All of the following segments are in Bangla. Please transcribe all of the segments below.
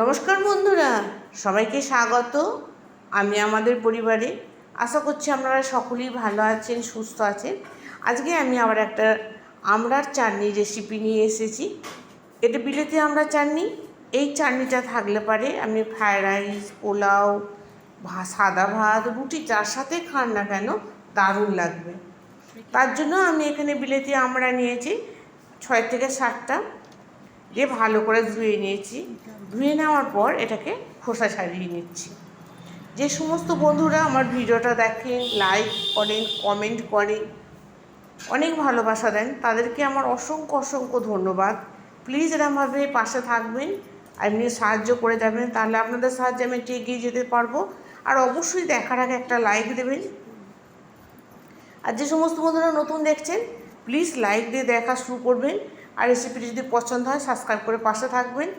নমস্কার বন্ধুরা, সবাইকে স্বাগত। আমি আমাদের পরিবারে। আশা করছি আপনারা সকলেই ভালো আছেন, সুস্থ আছেন। আজকে আমি আবার একটা আমড়ার চাটনি রেসিপি নিয়ে এসেছি। এটা বিলেতি আমরা চাটনি। এই চাটনিটা থাকলে পারে আমি ফ্রায়েড রাইস পোলাও, ভা, সাদা ভাত, রুটি, যার সাথে খান না কেন, দারুণ লাগবে। তার জন্য আমি এখানে বিলেতি আমড়া নিয়েছি ছয় থেকে সাতটা দিয়ে ভালো করে ধুয়ে নিয়েছি। ধুয়ে নেওয়ার পর এটাকে খোসা ছাড়িয়ে নিচ্ছি। যে সমস্ত বন্ধুরা আমার ভিডিওটা দেখেন লাইক করেন কমেন্ট করেন, অনেক ভালোবাসা দেন, তাদেরকে আমার অসংখ্য অসংখ্য ধন্যবাদ। প্লিজ এরমভাবে পাশে থাকবেন এমনি সাহায্য করে যাবেন, তাহলে আপনাদের সাহায্যে আমি একটু এগিয়ে যেতে পারব। আর অবশ্যই দেখার আগে একটা লাইক দেবেন। আর যে সমস্ত বন্ধুরা নতুন দেখছেন প্লিজ লাইক দিয়ে দেখা শুরু করবেন। আর রেসিপিটি যদি পছন্দ হয় সাবস্ক্রাইব করে পাশে থাকবেন।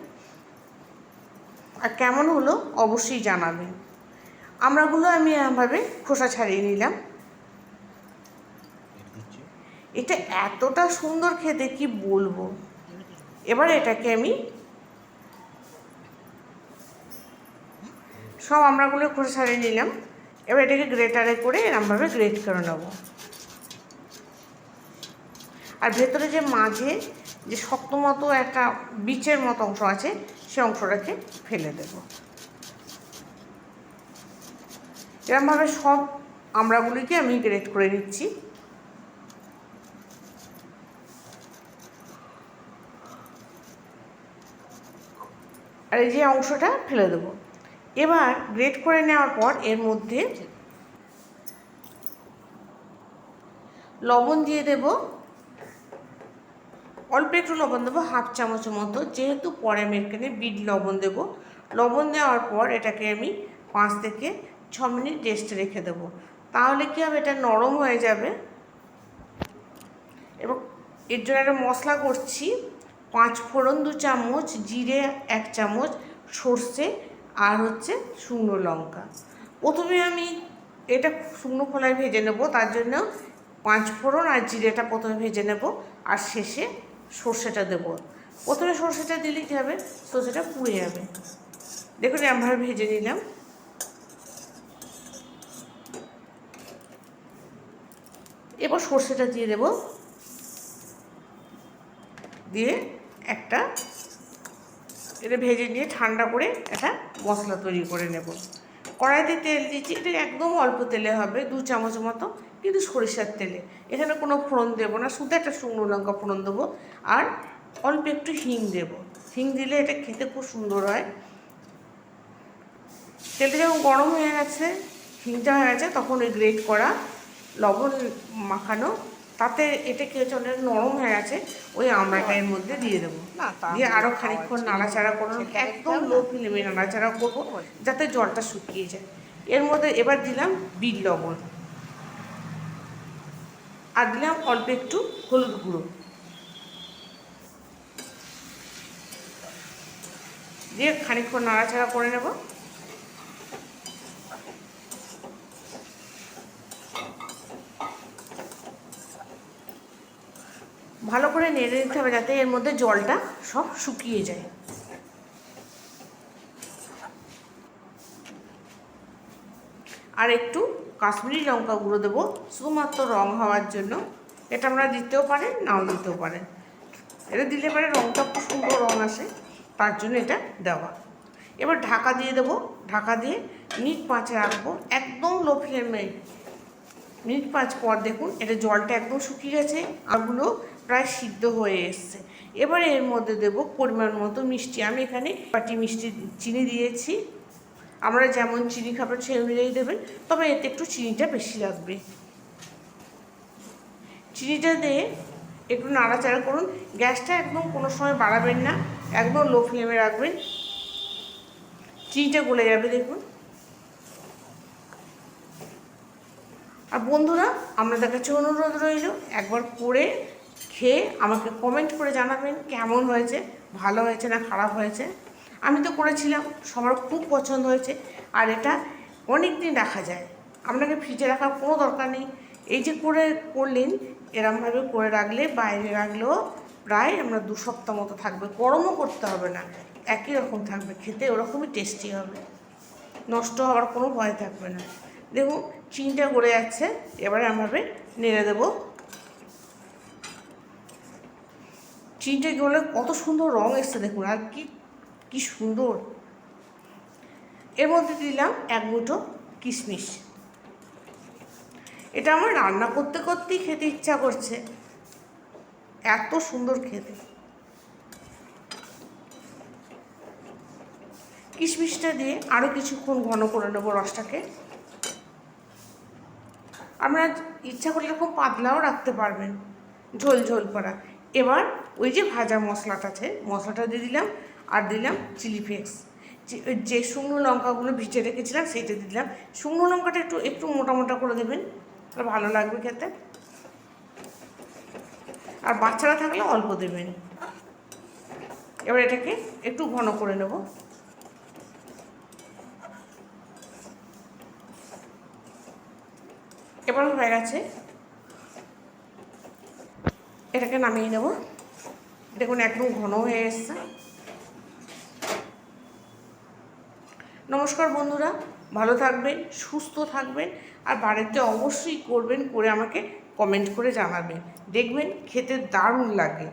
আর কেমন হলো অবশ্যই জানাবেন। আমরাগুলো আমি এরমভাবে খোসা ছাড়িয়ে নিলাম। এটা এতটা সুন্দর খেতে কি বলব? এবার এটাকে আমি সব আমরাগুলো খোসা ছাড়িয়ে নিলাম। এবার এটাকে গ্রেটারে করে এরমভাবে গ্রেট করে নেব। আর ভেতরে যে মাঝে যে শক্ত মতো একটা বিচের মতো অংশ আছে, সে অংশটাকে ফেলে দেব। এরমভাবে সব আমড়াগুলিকে আমি গ্রেট করে নিচ্ছি। আর এই যে অংশটা ফেলে দেবো। এবার গ্রেট করে নেওয়ার পর এর মধ্যে লবণ দিয়ে দেবো। অল্প একটু লবণ দেবো হাফ চামচের মতো। যেহেতু পরে আমি এখানে বিট লবণ দেবো। লবণ দেওয়ার পর এটাকে আমি পাঁচ থেকে ছ মিনিট রেস্টে রেখে দেবো। তাহলে কি হবে? এটা নরম হয়ে যাবে। এবং এর জন্য একটা মশলা করছি। পাঁচ ফোড়ন, দু চামচ, জিরে, এক চামচ, সর্ষে আর হচ্ছে শুকনো লঙ্কা। প্রথমে আমি এটা শুকনো খোলায় ভেজে নেব। তার জন্য পাঁচ ফোড়ন আর জিরেটা প্রথমে ভেজে নেব। আর শেষে সর্ষেটা দেবো। প্রথমে সর্ষেটা দিলে কী হবে? সর্ষেটা পুড়ে যাবে। দেখুন এমনভাবে ভেজে নিলাম। এবার সর্ষেটা দিয়ে দেব। দিয়ে একটা এটা ভেজে নিয়ে ঠান্ডা করে একটা মশলা তৈরি করে নেব। কড়াইতে তেল দিচ্ছি, এটা একদম অল্প তেলে হবে, দু চামচ মতো, কিন্তু সরিষার তেলে। এখানে কোনো ফোড়ন দেবো না, শুধু একটা শুকনো লঙ্কা ফোড়ন দেবো, আর অল্প একটু হিং দেব। হিং দিলে এটা খেতে খুব সুন্দর হয়। তেলটা যখন গরম হয়ে গেছে, হিংটা হয়ে গেছে, তখন ওই গ্রেট করা লবণ মাখানো তাতে এটা কি হচ্ছে অনেক নরম হয়ে গেছে ওই আমড়াটা এর মধ্যে দিয়ে দেবো। দিয়ে আরও খানিকক্ষণ নাড়াচাড়া করব একদম লো ফ্লেমে নাড়াচাড়া করব। যাতে জলটা শুকিয়ে যায়। এর মধ্যে এবার দিলাম বিট লবণ। আর দিলাম অল্প একটু হলুদ গুঁড়ো। দিয়ে খানিকক্ষণ নাড়াচাড়া করে নেব। ভালো করে নেড়ে দিতে হবে যাতে এর মধ্যে জলটা সব শুকিয়ে যায়। আর একটু কাশ্মীরি লঙ্কা গুঁড়ো দেবো, শুধুমাত্র রং হওয়ার জন্য। এটা আমরা দিতেও পারেন, নাও দিতেও পারেন। এটা দিলে পরে রঙটা খুব সুন্দর রঙ আসে, তার জন্য এটা দেওয়া। এবার ঢাকা দিয়ে দেবো, ঢাকা দিয়ে মিনিট পাঁচে রাখব, একদম লো ফ্লেমে। মিনিট পাঁচ পর দেখুন, এটা জলটা একদম শুকিয়ে গেছে আগুলো প্রায় সিদ্ধ হয়ে এসছে। এবার এর মধ্যে দেবো পরিমাণ মতো মিষ্টি। আমি এখানে পাটি মিষ্টি চিনি দিয়েছি। আমরা যেমন চিনি খাবার সেই অনুযায়ী দেবেন, তবে এতে একটু চিনিটা বেশি লাগবে। চিনিটা দিয়ে একটু নাড়াচাড়া করুন। গ্যাসটা একদম কোনো সময় বাড়াবেন না, একদম লো ফ্লেমে রাখবেন। চিনিটা গলে যাবে, দেখুন। আর বন্ধুরা, আপনাদের কাছে অনুরোধ রইল, একবার করে খেয়ে আমাকে কমেন্ট করে জানাবেন কেমন হয়েছে, ভালো হয়েছে না খারাপ হয়েছে। আমি তো করেছিলাম, সবার খুব পছন্দ হয়েছে, আর এটা অনেক দিন রাখা যায়। আপনাকে ফ্রিজে রাখার কোনো দরকার নেই। এই যে করে করলেন, এরমভাবে করে রাখলে বাইরে রাখলেও প্রায় আমরা দু সপ্তাহ মতো থাকবে, গরমও করতে হবে না, একই রকম থাকবে, খেতে ওরকমই টেস্টি হবে। নষ্ট হওয়ার কোনো ভয় থাকবে না। দেখুন, চিনিটা গড়ে যাচ্ছে, এবারে আমভাবে নেড়ে দেবো। চিনিটা গড়লে কত সুন্দর রং এসছে দেখুন, আর কি কি সুন্দর। এর মধ্যে দিলাম এক মুঠো কিশমিশ। এটা আমার রান্না করতে করতেই খেতে ইচ্ছা করছে। এত সুন্দর খেতে। কিশমিশটা দিয়ে আরও কিছুক্ষণ ঘন করে নেব রসটাকে। আমরা ইচ্ছা করলে এরকম পাতলাও রাখতে পারবেন, ঝোল ঝোল করা। এবার ওই যে ভাজা মশলাটা আছে, মশলাটা দিয়ে দিলাম আর দিলাম চিলি ফ্লেক্স। যে শুকনো লঙ্কাগুলো ভিজে রেখেছিলাম সেইটা দিলাম। শুকনো লঙ্কাটা একটু একটু মোটা মোটা করে দেবেন তাহলে ভালো লাগবে খেতে। আর বাচ্চারা থাকলে অল্প দেবেন। এবার এটাকে একটু ঘন করে নেব। এবার হয়ে গেছে এটাকে নামিয়ে নেব। দেখুন, একদম ঘন হয়ে এসছে। নমস্কার বন্ধুরা, ভালো থাকবেন, সুস্থ থাকবেন, আর বাড়িতে অবশ্যই করবেন করে আমাকে কমেন্ট করে জানাবেন। দেখবেন খেতে দারুণ লাগে।